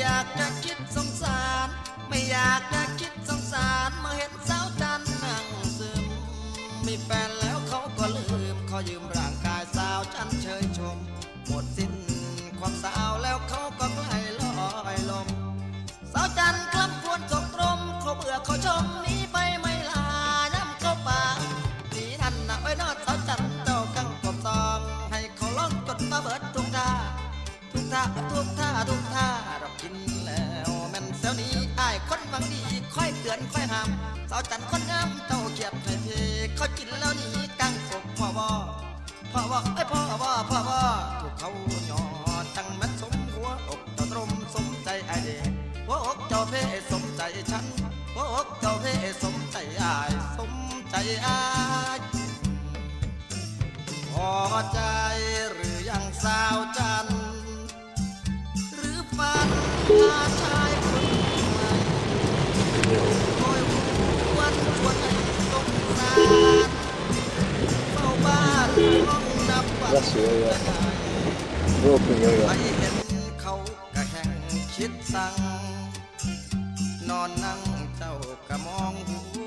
อยากจะคิดสงสาร ไม่อยากจะคิดสงสารเมื่อเห็นสาวจันนั่งซึม มีแฟนแล้วเขาก็ลืมขายืมร่างกายสาวจันเชยชม หมดสิ้นความสาวแล้วเขาก็ใกล้ลอยลม สาวจันคลำพวนจกตรมเขาเบื่อเขาชมหนีไปไม่ลาย้ำเข้าป่าหนีนั่นนะไว้นอดสาวจันเจ้ากังกบซอง ให้เขาร้องจดมาเบิดทุกท่าทุกท่าทุกท่าทุกท่าเรา กินแล้วแม่นเสียวนี้อ้ายคนหวังดีค่อยเตือนค่อยห้ามสาวจันคนงามเจ้าเกียดให้เพเขากินแล้วหนีกังกบพ่อบ่พ่อบ่ไอ้พ่อบ่พ่อบ่ถูกเขาหยอดจังแมันสมหัวอกเจ้าตรมสมใจไอายเดหัวอกเจ้าเพสมใจฉันหัวอกเจ้าเพสมใจอายสมใจอายพอใจ นับวันรักสวยว่ะโรคเป็นเยอะไปเห็นเขากะแห่งคิดสั่ง นอนนั่งเจ้ากะมองหู